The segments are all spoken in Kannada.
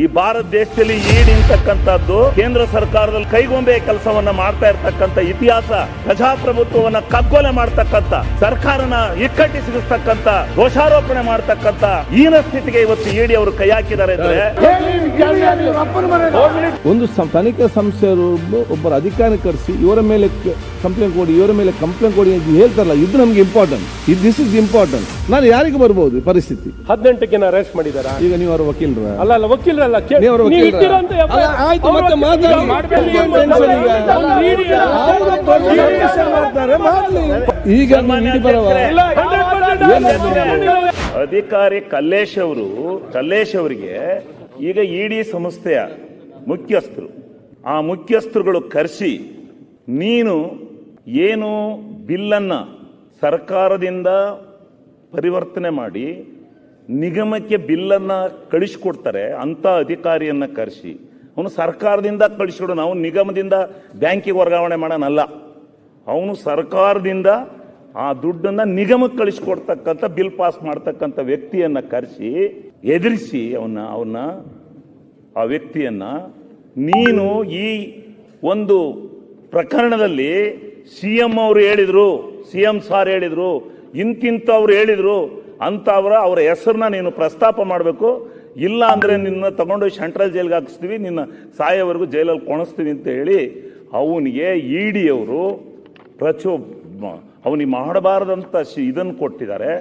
ಈ ಭಾರತ ದೇಶದಲ್ಲಿ ಈಡ್ ಅಂತಕ್ಕಂಥದ್ದು ಕೇಂದ್ರ ಸರ್ಕಾರದಲ್ಲಿ ಕೈಗೊಂಬೆ ಕೆಲಸವನ್ನ ಮಾಡ್ತಾ ಇರ್ತಕ್ಕಂಥ ಇತಿಹಾಸ ಪ್ರಜಾಪ್ರಭುತ್ವವನ್ನ ಕಗ್ಗೊಲೆ ಮಾಡ್ತಕ್ಕಂಥ ಸರ್ಕಾರನ ಇಕ್ಕಟ್ಟಿ ಸಿಗಿಸ್ತಕ್ಕಂಥ ದೋಷಾರೋಪಣೆ ಮಾಡ್ತಕ್ಕಂಥ ಈನ ಸ್ಥಿತಿಗೆ ಇವತ್ತು ಇಡಿ ಅವರು ಕೈ ಹಾಕಿದ್ದಾರೆ ಅಂದ್ರೆ ಒಂದು ತನಿಖಾ ಸಂಸ್ಥೆಯವರು ಒಬ್ಬರ ಅಧಿಕಾರಿ ಕರೆಸಿ ಇವರ ಮೇಲೆ ಕಂಪ್ಲೇಂಟ್ ಕೊಡಿ ಇವರ ಮೇಲೆ ಕಂಪ್ಲೇಂಟ್ ಕೊಡಿ ಅಂತ ಹೇಳ್ತಾರಲ್ಲ ಇದು ನಮ್ಗೆ ಇಂಪಾರ್ಟೆಂಟ್ ಇದು ದಿಸ್ ಇಸ್ ಇಂಪಾರ್ಟೆಂಟ್ ನಾನು ಯಾರಿಗೆ ಬರ್ಬೋದು ಪರಿಸ್ಥಿತಿ? ಹದಿನೆಂಟಕ್ಕೆ ಅರೆಸ್ಟ್ ಮಾಡಿದಾರ ಈಗ ನೀವು ಅವರ ವಕೀಲರ? ಅಲ್ಲ ಅಲ್ಲ ವಕೀಲರಲ್ಲ. ನೀವು ಅಲ್ಲ, ಆಯ್ತು, ಮತ್ತೆ ಮಾತಾಡಿ. ವಕೀಲರು ಮಾಡ್ಬೇಕು. ಈಗ? ಅವ್ರು ನೀಡಿ ಎಲ್ಲ- ಅವ್ರು permission ಮಾಡ್ತಾರೆ, ಮಾಡ್ಲಿ. ಈಗ ನೀವು ಇಡಿ ಬರವ. ಇಲ್ಲ, 100% ಅಧಿಕಾರಿ ಕಲ್ಲೇಶ್ ಅವರು ಕಲ್ಲೇಶ್ ಅವರಿಗೆ ಈಗ ಇಡಿ ಸಂಸ್ಥೆಯ ಮುಖ್ಯಸ್ಥರು ಆ ಮುಖ್ಯಸ್ಥರುಗಳು ಕರೆಸಿ ನೀನು ಏನು ಬಿಲ್ಲನ್ನ ಸರ್ಕಾರದಿಂದ ಪರಿವರ್ತನೆ ಮಾಡಿ ನಿಗಮಕ್ಕೆ ಬಿಲ್ಲನ್ನು ಕಳಿಸ್ಕೊಡ್ತಾರೆ ಅಂಥ ಅಧಿಕಾರಿಯನ್ನು ಕರೆಸಿ, ಅವನು ಸರ್ಕಾರದಿಂದ ಕಳಿಸ್ಕೊಡು ನಾವು ನಿಗಮದಿಂದ ಬ್ಯಾಂಕಿಗೆ ವರ್ಗಾವಣೆ ಮಾಡೋಣಲ್ಲ. ಅವನು ಸರ್ಕಾರದಿಂದ ಆ ದುಡ್ಡನ್ನು ನಿಗಮಕ್ಕೆ ಕಳಿಸ್ಕೊಡ್ತಕ್ಕಂಥ, ಬಿಲ್ ಪಾಸ್ ಮಾಡ್ತಕ್ಕಂಥ ವ್ಯಕ್ತಿಯನ್ನು ಕರೆಸಿ, ಎದುರಿಸಿ ಅವನ್ನ ಅವನ್ನ, ಆ ವ್ಯಕ್ತಿಯನ್ನು, ನೀನು ಈ ಒಂದು ಪ್ರಕರಣದಲ್ಲಿ ಸಿ ಎಂ ಅವರು ಹೇಳಿದರು, ಸಿ ಎಂ ಸಾರ್ ಹೇಳಿದರು ಇಂತಿಂತವ್ರು ಹೇಳಿದ್ರು ಅಂತ ಅವರ ಹೆಸರನ್ನ ನೀನು ಪ್ರಸ್ತಾಪ ಮಾಡಬೇಕು. ಇಲ್ಲ ಅಂದರೆ ನಿನ್ನ ತಗೊಂಡು ಸೆಂಟ್ರಲ್ ಜೈಲ್ಗೆ ಹಾಕಿಸ್ತೀವಿ, ನಿನ್ನ ಸಾಯೋವರೆಗೂ ಜೈಲಲ್ಲಿ ಕೊಣಿಸ್ತೀವಿ ಅಂತ ಹೇಳಿ ಅವನಿಗೆ ಇ ಡಿ ಅವರು ಪ್ರಚೋ ಅವನಿಗೆ ಮಾಡಬಾರದಂತ ಶಿ- ಇದನ್ನು ಕೊಟ್ಟಿದ್ದಾರೆ.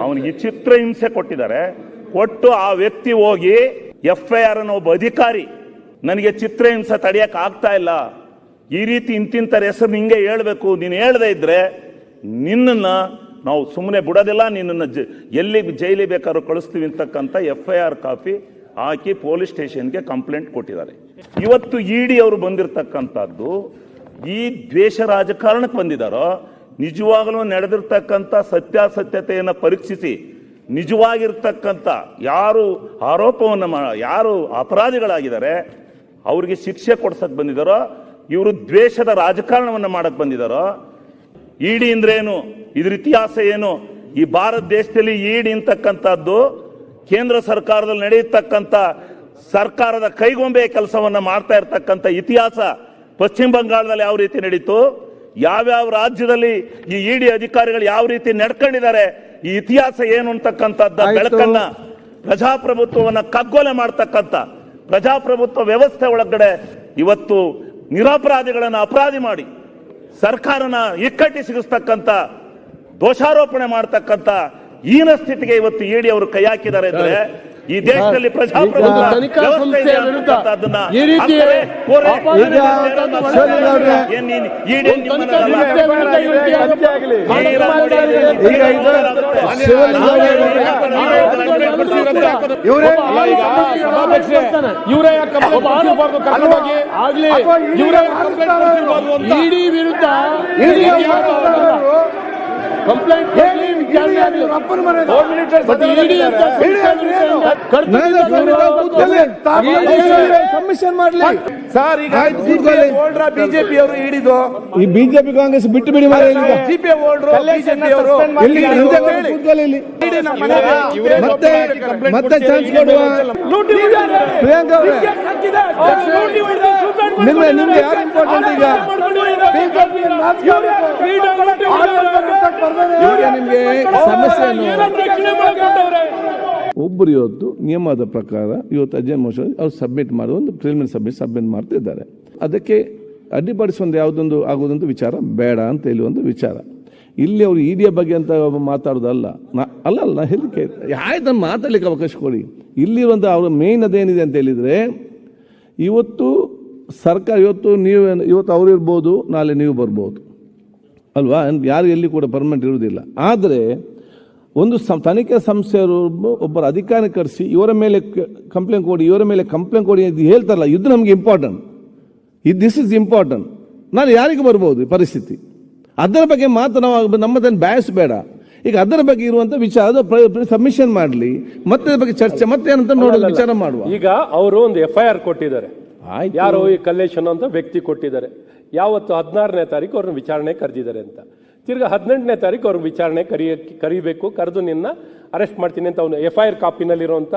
ಅವನಿಗೆ ಚಿತ್ರ ಹಿಂಸೆ ಕೊಟ್ಟಿದ್ದಾರೆ. ಕೊಟ್ಟು ಆ ವ್ಯಕ್ತಿ ಹೋಗಿ ಎಫ್ ಐ ಆರ್ ಅನ್ನೋ ಒಬ್ಬ ಅಧಿಕಾರಿ ನನಗೆ ಚಿತ್ರಹಿಂಸೆ ತಡೆಯಕ್ಕೆ ಆಗ್ತಾ ಇಲ್ಲ. ಈ ರೀತಿ ಇಂತಿಂತರ ಹೆಸರು ನಿಂಗೆ ಹೇಳಬೇಕು. ನೀನು ಹೇಳದೇ ಇದ್ರೆ ನಿನ್ನನ್ನ ನಾವು ಸುಮ್ಮನೆ ಬಿಡೋದಿಲ್ಲ, ನಿನ್ನನ್ನು ಜ, ಎಲ್ಲಿ ಜೈಲಿ ಬೇಕಾದ್ರೂ ಕಳಿಸ್ತೀವಿ ಅಂತಕ್ಕಂಥ ಎಫ್ ಐ ಆರ್ ಕಾಪಿ ಹಾಕಿ ಪೊಲೀಸ್ ಸ್ಟೇಷನ್ಗೆ ಕಂಪ್ಲೇಂಟ್ ಕೊಟ್ಟಿದ್ದಾರೆ. ಇವತ್ತು ಇ ಡಿ ಅವರು ಬಂದಿರತಕ್ಕಂಥದ್ದು, ಈ ದ್ವೇಷ ರಾಜಕಾರಣಕ್ಕೆ ಬಂದಿದ್ದಾರೋ, ನಿಜವಾಗಲೂ ನಡೆದಿರ್ತಕ್ಕಂಥ ಸತ್ಯಾಸತ್ಯತೆಯನ್ನು ಪರೀಕ್ಷಿಸಿ, ನಿಜವಾಗಿರ್ತಕ್ಕಂಥ ಯಾರು ಆರೋಪವನ್ನು ಯಾರು ಅಪರಾಧಿಗಳಾಗಿದ್ದಾರೆ, ಅವರಿಗೆ ಶಿಕ್ಷೆ ಕೊಡ್ಸಕ್ಕೆ ಬಂದಿದ್ದಾರೋ, ಇವರು ದ್ವೇಷದ ರಾಜಕಾರಣವನ್ನು ಮಾಡಕ್ಕೆ ಬಂದಿದ್ದಾರೋ ಇಡಿ ಅಂದ್ರೆ ಏನು? ಇದ್ರ ಇತಿಹಾಸ ಏನು? ಈ ಭಾರತ ದೇಶದಲ್ಲಿ ಇಡಿ ಅಂತಕ್ಕಂಥದ್ದು ಕೇಂದ್ರ ಸರ್ಕಾರದಲ್ಲಿ ನಡೆಯತಕ್ಕಂಥ ಸರ್ಕಾರದ ಕೈಗೊಂಬೆ ಕೆಲಸವನ್ನ ಮಾಡ್ತಾ ಇರ್ತಕ್ಕಂಥ ಇತಿಹಾಸ ಪಶ್ಚಿಮ ಬಂಗಾಳದಲ್ಲಿ ಯಾವ ರೀತಿ ನಡೀತು? ಯಾವ್ಯಾವ ರಾಜ್ಯದಲ್ಲಿ ಈ ಇಡಿ ಅಧಿಕಾರಿಗಳು ಯಾವ ರೀತಿ ನಡ್ಕೊಂಡಿದ್ದಾರೆ? ಈ ಇತಿಹಾಸ ಏನು ಅಂತಕ್ಕಂಥದ್ದ. ಬೆಳಕನ್ನ ಪ್ರಜಾಪ್ರಭುತ್ವವನ್ನ ಕಗ್ಗೊಲೆ ಮಾಡ್ತಕ್ಕಂಥ ಪ್ರಜಾಪ್ರಭುತ್ವ ವ್ಯವಸ್ಥೆ ಒಳಗಡೆ ಇವತ್ತು ನಿರಪರಾಧಿಗಳನ್ನ ಅಪರಾಧಿ ಮಾಡಿ. ಸರ್ಕಾರನ ಇಕ್ಕಟ್ಟಿ ಸಿಗಿಸ್ತಕ್ಕಂಥ ದೋಷಾರೋಪಣೆ ಮಾಡ್ತಕ್ಕಂಥ ಈನ ಸ್ಥಿತಿಗೆ ಇವತ್ತು ಇಡಿ ಅವರು ಕೈ ಹಾಕಿದ್ದಾರೆ ಅಂದ್ರೆ ಈ ದೇಶದಲ್ಲಿ ಪ್ರಜಾಪ್ರಭುತ್ವ ಇಡಿ ವಿರುದ್ಧ ಕಂಪ್ಲೇಂಟ್. ಸಬ್ಮಿಷನ್ ಮಾಡ್ಲಿ. ಸರ್ ಈಗ ಹೋಲ್ಡ್ರ ಬಿಜೆಪಿ ಅವರು ಹಿಡಿದು. ಈ ಬಿಜೆಪಿ ಕಾಂಗ್ರೆಸ್ ಬಿಟ್ಟು ಬಿಡಿ ಮಾಡಿ ಹೋಲ್ಡ್ರು ಬಿಜೆಪಿ ಅವರು ಇಲ್ಲಿ ಮತ್ತೆ ಮತ್ತೆ ಚಾನ್ಸ್ ಕೊಡುವ ಪ್ರಿಯಾಂಕಾ ಅವರೇ. ನಿಮ್ಗೆ ನಿಮ್ಗೆ ಯಾರು ಇಂಪಾರ್ಟೆಂಟ್ ಈಗ? ನಿಮ್ಗೆ ಸಮಸ್ಯೆಯನ್ನು ಒಬ್ಬರು ಇವತ್ತು ನಿಯಮದ ಪ್ರಕಾರ ಇವತ್ತು ಅಜಯ್ ಮೋಶನ್ ಅವ್ರು ಸಬ್ಮಿಟ್ ಮಾಡುವ ಒಂದು ಪ್ರಿಲಿಮಿನರಿ ಸಬ್ಮಿಟ್ ಸಬ್ಮಿಟ್ ಮಾಡ್ತಿದ್ದಾರೆ ಅದಕ್ಕೆ ಅಡ್ಡಿಪಡಿಸೊಂದು ಯಾವುದೊಂದು ಆಗೋದೊಂದು ವಿಚಾರ ಬೇಡ ಅಂತ ಹೇಳಿ ಒಂದು ವಿಚಾರ. ಇಲ್ಲಿ ಅವರು ಇಡಿಯ ಬಗ್ಗೆ ಅಂತ ಮಾತಾಡೋದಲ್ಲ ನಾ- ಅಲ್ಲ ಅಲ್ಲ ನಾ ಹೇಳಿಕೆ ಆಯ್ತು ಮಾತಾಡ್ಲಿಕ್ಕೆ ಅವಕಾಶ ಕೊಡಿ. ಇಲ್ಲಿ ಒಂದು ಅವರ ಮೇನ್ ಅದೇನಿದೆ ಅಂತ ಹೇಳಿದರೆ ಇವತ್ತು ಸರ್ಕಾರ ಇವತ್ತು ನೀವು ಇವತ್ತು ಅವ್ರು ಇರ್ಬೋದು ನಾಳೆ ನೀವು ಬರ್ಬೋದು. ಅಲ್ವಾ? ಯಾರು ಎಲ್ಲಿ ಕೂಡ ಪರ್ಮನೆಂಟ್ ಇರುವುದಿಲ್ಲ. ಆದರೆ ಒಂದು ಸಂ- ತನಿಖಾ ಸಂಸ್ಥೆಯವರು ಒಬ್ಬರು ಅಧಿಕಾರಿ ಕರೆಸಿ ಇವರ ಮೇಲೆ ಕಂಪ್ಲೇಂಟ್ ಕೊಡಿ ಇವರ ಮೇಲೆ ಕಂಪ್ಲೇಂಟ್ ಕೊಡಿ ಅಂತ ಹೇಳ್ತಾರಲ್ಲ ಇದು ನಮಗೆ ಇಂಪಾರ್ಟೆಂಟ್ ಇದು ದಿಸ್ ಇಸ್ ಇಂಪಾರ್ಟೆಂಟ್ ನಾನು ಯಾರಿಗೆ ಬರ್ಬೋದು ಈ ಪರಿಸ್ಥಿತಿ? ಅದರ ಬಗ್ಗೆ ಮಾತ್ರ ನಾವು ನಮ್ಮದನ್ನು ಬಯಸಬೇಡ ಬೇಡ. ಈಗ ಅದರ ಬಗ್ಗೆ ಇರುವಂತ ವಿಚಾರ ಸಬ್ಮಿಷನ್ ಮಾಡಲಿ ಮತ್ತೆ ಬಗ್ಗೆ ಚರ್ಚೆ ಮತ್ತೆ ಏನಂತ ನೋಡಲು ವಿಚಾರ ಮಾಡುವ. ಈಗ ಅವರು ಒಂದು ಎಫ್ ಐ ಆರ್ ಕೊಟ್ಟಿದ್ದಾರೆ. ಯಾರು ಈ ಕಲ್ಲೇಶ್ ಅಂತ ವ್ಯಕ್ತಿ ಕೊಟ್ಟಿದ್ದಾರೆ. ಯಾವತ್ತು ಹದಿನಾರನೇ ತಾರೀಕು ಅವ್ರನ್ನ ವಿಚಾರಣೆ ಕರೆದಿದ್ದಾರೆ ಅಂತ. ತಿರ್ಗ ಹದಿನೆಂಟನೇ ತಾರೀಕು ಅವ್ರ ವಿಚಾರಣೆ ಕರಿಯ, ಕರಿಬೇಕು, ಕರೆದು ನಿನ್ನ ಅರೆಸ್ಟ್ ಮಾಡ್ತೀನಿ ಅಂತ ಅವನು ಎಫ್ ಐ ಆರ್ ಕಾಪಿನಲ್ಲಿರುವಂಥ,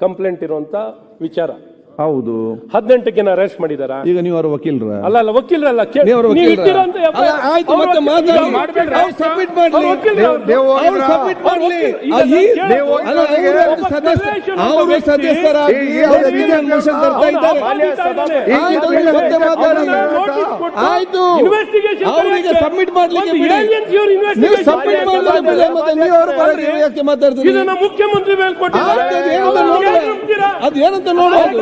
ಕಂಪ್ಲೇಂಟ್ ಇರುವಂಥ ವಿಚಾರ. ಹೌದು ಹದಿನೆಂಟಕ್ಕೆ ಜನ ಅರೆಸ್ಟ್ ಮಾಡಿದಾರ ಈಗ ನೀವು ಅವರ ವಕೀಲರ ಅಲ್ಲ ಅಲ್ಲ ವಕೀಲರಲ್ಲ ಕೇ- ನೀವು ಅವ್ರ ನೀವು ವಕೀಲರ? ಇಟ್ಟಿರೋ ಅಂತ FIR ಅಲ್ಲ, ಆಯ್ತು, ಅವ್ರ ಮತ್ತೆ ಮಾತಾಡಿ. ಈಗ ಮಾಡ್ಬೇಡ್ರಿ. ಅವ್ರು submit ಮಾಡ್ಲಿ. ಅವ್ರ ವಕೀಲರು ಅವ್ರು- ದೇವ್ ಅವ್ರು ಹೋಗಿದ್ರ? submit ಮಾಡ್ಲಿ. ಈಗ ಆ, ಈ- ದೇವ್ ಅಲ್ಲ, ಹೋಗಿದ್ರ? ಒಬ್ಬ ಸದಸ್ಯ ಕಲ್ಲೇಶನ್ ಅವರು ಒಬ್ಬ ವ್ಯಕ್ತಿ ಸದಸ್ಯರಾಗಿ ಈ- ಈ ಅವರು ಅವ್ರ ವಿಧಾನ ಪರಿಷತ್ ತರ್ತಾ ಅವ್ನು ಇದ್ದಾರೆ. ಅಮಾನ್ಯ ಇದ್ದಾನೆ. ಆಯ್ತು, ಈಗ ಮತ್ತೆ ಮಾತಾಡಿ. ನೋಟಿಸ್ ಕೊಟ್ಟು ಆಯ್ತು investigation ಅವ್ರಿಗೆ ಕರೆಯಕ್ಕೆ ಸಬ್ಮಿಟ್ ಮಾಡ್ಲಿಕ್ಕೆ ಒಂದು ಬಿಡಿ aliens ಇವ್ರು ನೀವು investigation ಸಬ್ಮಿಟ್ ಮಾಡ್ಲಿಕ್ಕೆ ಮಾಡಿದ್ರೆ ಬಿಡಿ, ಮತ್ತೆ ನೀವು ಅವ್ರ ಪರವಾಗಿ ಯಾಕೆ ಮಾತಾಡ್ತೀರಿ ಇದನ್ನ ಮುಖ್ಯಮಂತ್ರಿ ಮೇಲೆ ಕೊಟ್ಟಿದ್ದಾರೆ ಆಯ್ತು, ಅದು ಏನಂತ ಅವ್ರು ನಂಬ್ತೀರಾ? ಅದು ಏನಂತ ನೋಡೋದು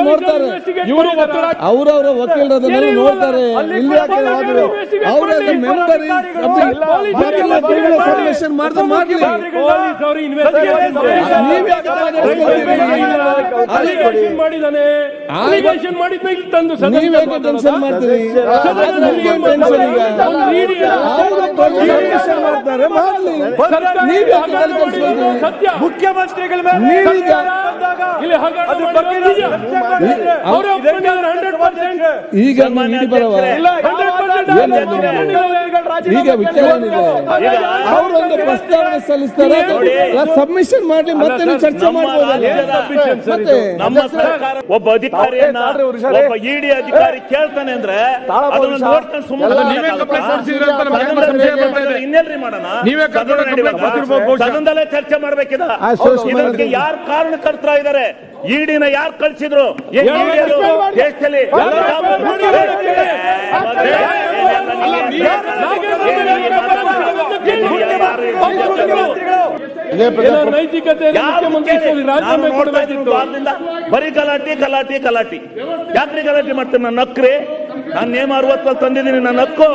ನೋಡ್ತಾರೆ. ಅವರವರ ಏನ್ ವಕೀಲರು ನೋಡ್ತಾರೆ ಇಲ್ಲಿ ಅವರ. ಮೆಂಬರ್ ಸಬ್ಮಿಷನ್ ಮಾಡಿದ್ರೆ ಮಾಡ್ಲಿ ನೀವ್? ಅಲಿಗೇಷನ್ ಮಾಡಿದಾನೆ ಅಲಿಗೇಷನ್ ತಂದು ಸದನ ನೀವ್ ಯಾಕೆ ಟೆನ್ಷನ್ ಮಾಡ್ತೀರಿ ಮಾಡ್ತಾರೆ ಮಾಡ್ಲಿ ಮುಖ್ಯಮಂತ್ರಿಗಳ ಮೇಲೆ ಇಲ್ಲಿ ಹಗರಣ ಮಾಡಿರೋದು ನಿಜ. 100%. ಈಗ ಬರವ 100% ಈಗ ಅವರೊಂದು ಪ್ರಸ್ತಾವನೆ ಸಲ್ಲಿಸ್ತಾರೆ. ಸಬ್ಮಿಷನ್ ಮಾಡ್ಲಿ ಮತ್ತೆ ಚರ್ಚೆ ಒಬ್ಬ ಅಧಿಕಾರಿಯನ್ನ ತಾಳ್ರಿ ಒಂದು ನಿಮಿಷ ರೀ. ಒಬ್ಬ ಇಡಿ ಅಧಿಕಾರಿ ಕೇಳ್ತಾನೆ ಅಂದ್ರೆ ಅದನ್ನ ನೋಡ್ಕೊಂಡು ಸುಮ್ಮನೆ ಇನ್ನೆಲ್ರಿ ಮಾಡೋಣ? ನೀವೇ ಸದನದಲ್ಲೇ ಚರ್ಚೆ ಮಾಡ್ಬೇಕಿದ. ಇದಕ್ಕೆ ಅವ್ರೆ. ಯಾರು ಕಾರಣಕರ್ತರ ಇದಾರೆ? ಇಡಿನ ಯಾರು ಕಳಿಸಿದ್ರು. ದೇಶದಲ್ಲಿ ನೈತಿಕತೆ ಬರೀ ಗಲಾಟೆ ಗಲಾಟೆ ಗಲಾಟೆ. ಯಾಕ್ರಿ ಗಲಾಟೆ ಮಾಡ್ತೇನೆ ನನ್ನ ಅಕ್ರೆ ನಾನು ನೇಮ ಅರವತ್ತು ತಂದಿದ್ದೀನಿ ನನ್ನ ಹಕ್ಕು